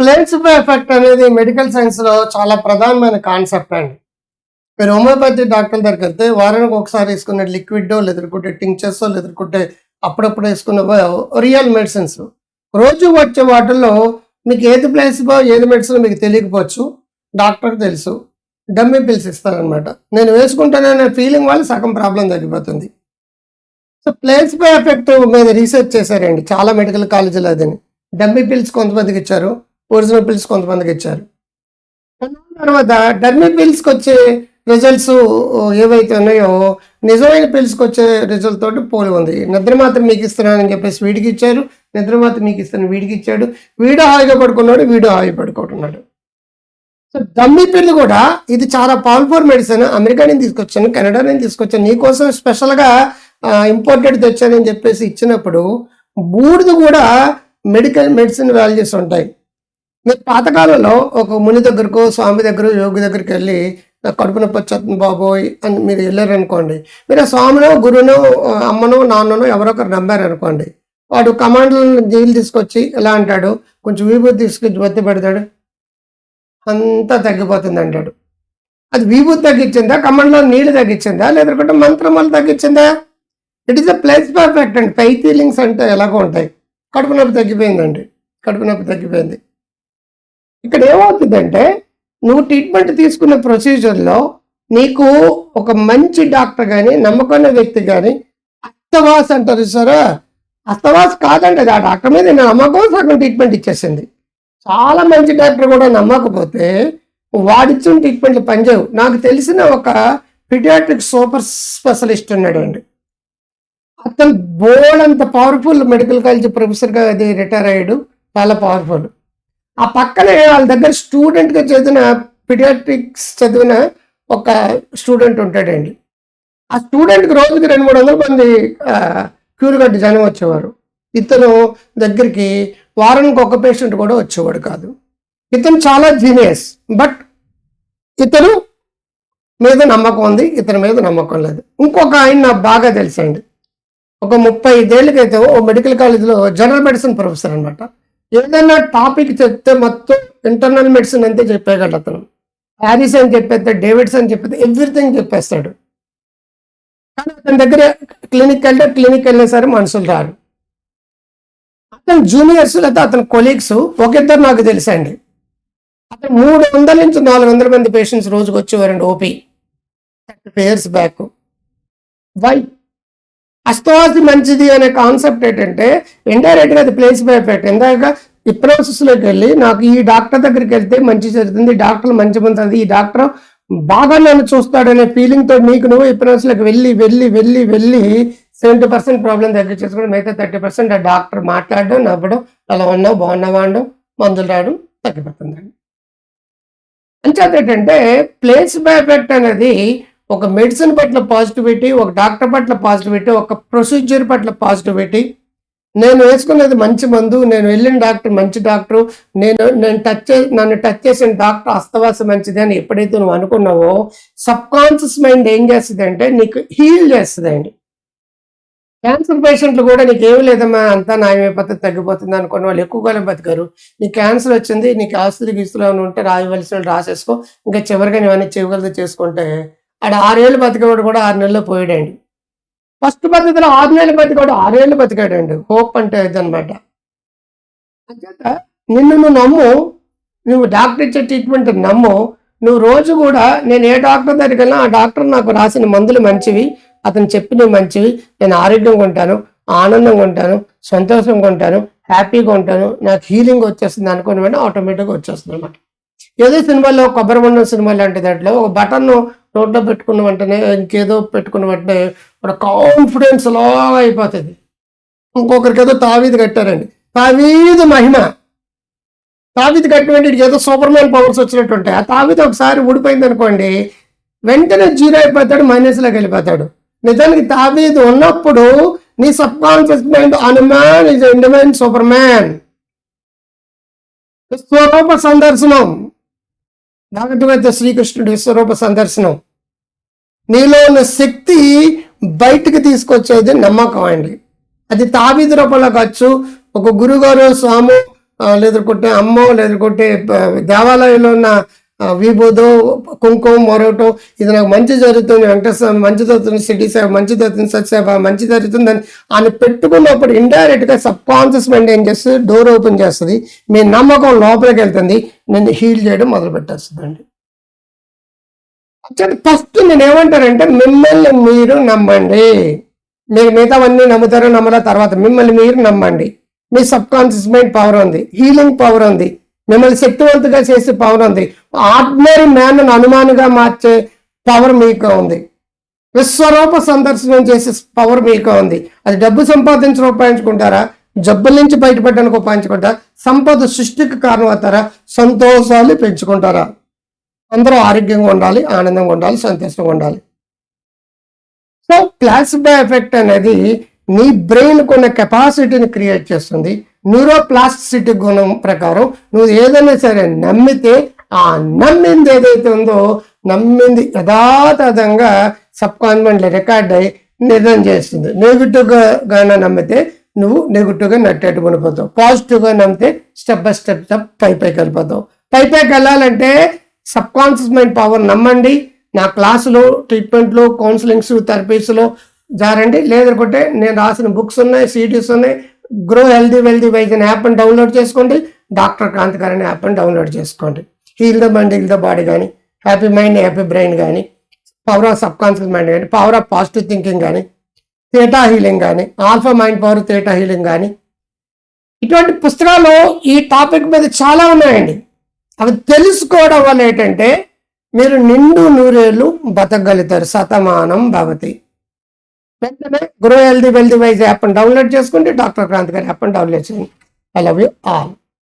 Placebo effect అనేది medical సైన్స్లో చాలా ప్రధానమైన కాన్సెప్ట్ అండి. మీరు హోమియోపతి డాక్టర్ దగ్గరికి వెళ్తే వారానికి ఒకసారి వేసుకునే లిక్విడ్డో లేదనుకుంటే టింక్చర్సో లేదనుకుంటే అప్పుడప్పుడు వేసుకున్న రియల్ మెడిసిన్స్ రోజు వచ్చే వాటిల్లో మీకు ఏది ప్లేసిబో ఏది మెడిసిన్ మీకు తెలియకపోవచ్చు. డాక్టర్కి తెలుసు. డమ్మీ పిల్స్ ఇస్తారనమాట నేను వేసుకుంటాననే ఫీలింగ్ వల్ల సగం ప్రాబ్లం తగ్గిపోతుంది. సో ప్లేసిబో ఎఫెక్ట్ మీద రీసెర్చ్ చేశారండి. చాలా మెడికల్ కాలేజీలో అదని. డమ్మీ పిల్స్ కొంతమందికి ఇచ్చారు. ఒరిజినల్ పిల్స్ కొంతమందికి ఇచ్చారు. తర్వాత డర్మీ పిల్స్కి వచ్చే రిజల్ట్స్ ఏవైతే ఉన్నాయో నిజమైన పిల్స్కి వచ్చే రిజల్ట్ తోటి పోలి ఉంది. నిద్ర మాత్రం మీకు ఇస్తున్నానని చెప్పేసి వీడికి ఇచ్చారు. నిద్ర మాత్రం మీకు ఇస్తాను వీడికి ఇచ్చాడు. వీడు హాయిగా పడుకున్నాడు వీడు హాయిగా పడుకుంటున్నాడు. సో డమ్మీ పిల్లు కూడా ఇది చాలా పవర్ఫుల్ మెడిసిన్ అమెరికా నుంచి తీసుకొచ్చాను కెనడా నుంచి తీసుకొచ్చాను. నీకోసం స్పెషల్గా ఇంపోర్టెడ్ తెచ్చానని చెప్పేసి ఇచ్చినప్పుడు బూడిద కూడా మెడికల్ మెడిసిన్ వాల్యూస్ ఉంటాయి. మీరు పాతకాలంలో ఒక ముని దగ్గరకు స్వామి దగ్గర యోగి దగ్గరికి వెళ్ళి నాకు కడుపు నొప్పి వచ్చేస్తుంది బాబోయ్ అని మీరు వెళ్ళారనుకోండి. మీరు ఆ స్వామినో గురువునో అమ్మనో నాన్ననో ఎవరో ఒకరు నమ్మారనుకోండి. వాడు కమాండ్లో జైలు తీసుకొచ్చి ఎలా అంటాడు? కొంచెం విభూతి తీసుకొచ్చి బతి పెడతాడు. అంతా తగ్గిపోతుంది అంటాడు. అది విభూతి తగ్గించిందా? కమాండ్లో నీళ్ళు తగ్గించిందా? లేదంటే మంత్రం వల్ల తగ్గించిందా? It is a place perfect అండి. పై ఫీలింగ్స్ అంటే ఎలాగో ఉంటాయి. కడుపు నొప్పి తగ్గిపోయిందండి. కడుపు నొప్పి తగ్గిపోయింది. ఇక్కడ ఏమవుతుందంటే నువ్వు ట్రీట్మెంట్ తీసుకున్న ప్రొసీజర్లో నీకు ఒక మంచి డాక్టర్ కానీ నమ్మకమైన వ్యక్తి కానీ అస్తవాస్ అంటారు సారా? అస్తవాస్ కాదండి అది ఆ డాక్టర్ మీద నేను నమ్మకం సగం ట్రీట్మెంట్ ఇచ్చేసింది. చాలా మంచి డాక్టర్ కూడా నమ్మకపోతే వాడిచ్చిన ట్రీట్మెంట్లు పనిచేయవు నాకు తెలిసిన ఒక పిడియాట్రిక్ సూపర్ స్పెషలిస్ట్ ఉన్నాడండి అతను బోల్డ్ అంత పవర్ఫుల్ మెడికల్ కాలేజ్ ప్రొఫెసర్గా అది రిటైర్ అయ్యాడు. చాలా పవర్ఫుల్ ఆ పక్కనే వాళ్ళ దగ్గర స్టూడెంట్గా చదివిన పిడియాట్రిక్స్ చదివిన ఒక స్టూడెంట్ ఉంటాడండి. ఆ స్టూడెంట్కి రోజుకి రెండు మూడు వందల మంది క్యూర్ జనం వచ్చేవారు. ఇతను దగ్గరికి వారానికి ఒక పేషెంట్ కూడా వచ్చేవాడు కాదు. ఇతను చాలా జీనియస్ బట్ ఇతను మీద నమ్మకం ఉంది ఇతని మీద నమ్మకం లేదు. ఇంకొక ఆయన నాకు బాగా తెలుసండి. ఒక ముప్పై ఐదేళ్ళ క్రితం ఓ మెడికల్ కాలేజ్లో జనరల్ మెడిసిన్ ప్రొఫెసర్ అనమాట ఏదైనా టాపిక్ చెప్తే మొత్తం ఇంటర్నల్ మెడిసిన్ అంతే చెప్పేయగలడు అతను. హ్యారిస్ అని చెప్పేస్తే డేవిడ్స్ అని చెప్పేస్తే ఎవ్రీథింగ్ చెప్పేస్తాడు. కానీ అతని దగ్గర క్లినిక్ వెళ్తే క్లినిక్ వెళ్ళేసరి సరే మనుషులు రారు. అతని జూనియర్స్ లేదా అతని కొలీగ్స్ ఒక ఇద్దరు నాకు తెలుసండి. అతను మూడు వందల నుంచి నాలుగు వందల మంది పేషెంట్స్ రోజుకు వచ్చేవారండి ఓపీ థర్టీ ఇయర్స్ బ్యాక్ వై అస్తవాసి మంచిది అనే కాన్సెప్ట్ ఏంటంటే ఇండైరెక్ట్గా అది ప్లేస్ బై ఎఫెక్ట్ ఇందాక ఈ వెళ్ళి నాకు ఈ డాక్టర్ దగ్గరికి వెళ్తే మంచి జరుగుతుంది డాక్టర్ మంచి పొందుతుంది ఈ డాక్టర్ బాగా నన్ను చూస్తాడనే ఫీలింగ్తో నీకు నువ్వు ఈ వెళ్ళి వెళ్ళి వెళ్ళి వెళ్ళి సెవెంటీ పర్సెంట్ ప్రాబ్లం దగ్గర చేసుకుని మిగతా థర్టీ పర్సెంట్ ఆ డాక్టర్ మాట్లాడడం నవ్వడం అలా ఉన్నావు బాగున్నావా అనడం మందులు రావడం తగ్గిపోతుందండి. అంచేత ఏంటంటే ప్లేస్ బై ఎఫెక్ట్ అనేది ఒక మెడిసిన్ పట్ల పాజిటివిటీ ఒక డాక్టర్ పట్ల పాజిటివిటీ ఒక ప్రొసీజర్ పట్ల పాజిటివిటీ నేను వేసుకున్నది మంచి మందు నేను వెళ్ళిన డాక్టర్ మంచి డాక్టర్ నేను నేను టచ్ చే నన్ను టచ్ చేసిన డాక్టర్ అస్తవాస మంచిది అని ఎప్పుడైతే నువ్వు అనుకున్నావో సబ్ కాన్షియస్ మైండ్ ఏం చేస్తుంది అంటే నీకు హీల్ చేస్తుంది అండి క్యాన్సర్ పేషెంట్లు కూడా నీకు ఏమి లేదమ్మా అంతా న్యాయమైపోతే తగ్గిపోతుంది అనుకున్న వాళ్ళు ఎక్కువగానే బతికారు. నీకు క్యాన్సర్ వచ్చింది నీకు ఆస్తులు గీస్తులు ఏమైనా ఉంటే రాయవలసిన వాళ్ళు రాసేసుకో. ఇంకా చివరిగా నువ్వన్నీ చేయగలిగితే చేసుకుంటే ఆడు ఆరేళ్ళు బతికేవాడు కూడా ఆరు నెలల్లో పోయాడండి. ఫస్ట్ పద్ధతిలో ఆరు నెలలు బతికాడు ఆరేళ్ళు బతికాడండి హోప్ అంటే ఇదనమాట అంచేత నిన్ను నువ్వు నమ్ము నువ్వు డాక్టర్ ఇచ్చే ట్రీట్మెంట్ నమ్ము నువ్వు రోజు కూడా నేను ఏ డాక్టర్ దగ్గరికి వెళ్ళినా ఆ డాక్టర్ నాకు రాసిన మందులు మంచివి అతను చెప్పినవి మంచివి నేను ఆరోగ్యంగా ఉంటాను ఆనందంగా ఉంటాను సంతోషంగా ఉంటాను హ్యాపీగా ఉంటాను నాకు హీలింగ్ వచ్చేస్తుంది అనుకుని వెంటనే ఆటోమేటిక్గా వచ్చేస్తుంది అనమాట ఏదో సినిమాలో కొబ్బరి మండం సినిమా లాంటి దాంట్లో ఒక బటన్ నోట్లో పెట్టుకున్న వెంటనే ఇంకేదో పెట్టుకున్న వెంటనే ఒక కాన్ఫిడెన్స్ లాగా అయిపోతుంది. ఇంకొకరికి ఏదో తావీది కట్టారండి. తావీది మహిమ. తావీది కట్టినటువంటి ఏదో సూపర్ మ్యాన్ పవర్స్ వచ్చినట్టు ఆ తావీది ఒకసారి ఊడిపోయింది అనుకోండి వెంటనే జీరో అయిపోతాడు మైనస్లోకి వెళ్ళిపోతాడు. నిజానికి తావీది ఉన్నప్పుడు నీ సబ్ కాన్షియస్ మైండ్ అనుమాన్ ఇస్ ఇండిమెన్ సూపర్ మ్యాన్ స్వరూప సందర్శనం. భగవద్గీత శ్రీకృష్ణుడి విశ్వరూప సందర్శనం. నీలో ఉన్న శక్తి బయటికి తీసుకొచ్చేది నమ్మకం అండి. అది తాబీదు రూపంలో కావచ్చు ఒక గురుగారు స్వామి లేదుకుంటే అమ్మో లేదుకుంటే కొట్టే దేవాలయంలో ఉన్న విభూదో కుంకుమ మొరవటం ఇది నాకు మంచి జరుగుతుంది వెంకటేశ్వర మంచి జరుగుతుంది సిటీ సేవ మంచి జరుగుతుంది సత్యసేవ మంచి జరుగుతుంది అని ఆయన పెట్టుకున్నప్పుడు ఇండైరెక్ట్గా సబ్ కాన్షియస్ మైండ్ ఏం చేస్తుంది? డోర్ ఓపెన్ చేస్తుంది. మీ నమ్మకం లోపలికి వెళ్తుంది. నేను హీల్ చేయడం మొదలు పెట్టేస్తుందండి. ఫస్ట్ నేను ఏమంటారంటే మిమ్మల్ని మీరు నమ్మండి. మీరు మిగతావన్నీ నమ్ముతారో నమ్మరా తర్వాత మిమ్మల్ని మీరు నమ్మండి. మీ సబ్ కాన్షియస్ మైండ్ పవర్ ఉంది. హీలింగ్ పవర్ ఉంది. మిమ్మల్ని శక్తివంతంగా చేసే పవర్ ఉంది. ఆర్డినరీ మ్యాన్ అనుమానంగా మార్చే పవర్ మీకు ఉంది. విశ్వరూప సందర్శనం చేసే పవర్ మీకు ఉంది. అది డబ్బు సంపాదించడం ఉపయోగించుకుంటారా జబ్బుల నుంచి బయటపడడానికి ఉపయోగించుకుంటారా సంపద సృష్టికి కారణం అవుతారా సంతోషాలు పెంచుకుంటారా? అందరూ ఆరోగ్యంగా ఉండాలి ఆనందంగా ఉండాలి సంతోషంగా ఉండాలి. సో ప్లాసిబో ఎఫెక్ట్ అనేది నీ బ్రెయిన్ ఉన్న కెపాసిటీని క్రియేట్ చేస్తుంది. న్యూరోప్లాస్టిసిటీ గుణం ప్రకారం నువ్వు ఏదైనా సరే నమ్మితే ఆ నమ్మింది ఏదైతే ఉందో నమ్మింది యథాతథంగా సబ్ రికార్డ్ అయ్యి నిజం చేస్తుంది. నెగిటివ్గా గానే నమ్మితే నువ్వు నెగిటివ్గా నట్టేట్టు పడిపోతావు పాజిటివ్గా నమ్మితే స్టెప్ బై స్టెప్ స్టెప్ పై పైకి వెళ్ళిపోతావు. పై పైకి వెళ్ళాలంటే సబ్ కాన్షియస్ మైండ్ పవర్ నమ్మండి. నా క్లాసులో ట్రీట్మెంట్లు కౌన్సిలింగ్స్ థెరపీస్లో జారండి. లేదనుకుంటే నేను రాసిన బుక్స్ ఉన్నాయి సీడీస్ ఉన్నాయి. గ్రో హెల్దీ వెల్దీ వైజ్ అనే యాప్ని డౌన్లోడ్ చేసుకోండి. డాక్టర్ క్రాంతి అనే యాప్ని డౌన్లోడ్ చేసుకోండి. Heal the mind heal the body కానీ హ్యాపీ మైండ్ హ్యాపీ బ్రెయిన్ కానీ power of subconscious mind కానీ పవర్ ఆఫ్ పాజిటివ్ థింకింగ్ కానీ థేటా హీలింగ్ కానీ alpha mind power theta healing కానీ ఇటువంటి పుస్తకాలు ఈ టాపిక్ మీద చాలా ఉన్నాయండి. అవి తెలుసుకోవడం వల్ల ఏంటంటే మీరు నిండు నూరేళ్ళు బతకగలుగుతారు. శతమానం భవతి. వెంటనే గ్రో హెల్దీ వెల్దీ వైజ్ యాప్ని డౌన్లోడ్ చేసుకుంటే డాక్టర్ క్రాంతి గారి యాప్ని డౌన్లోడ్ చేయండి. I love you all.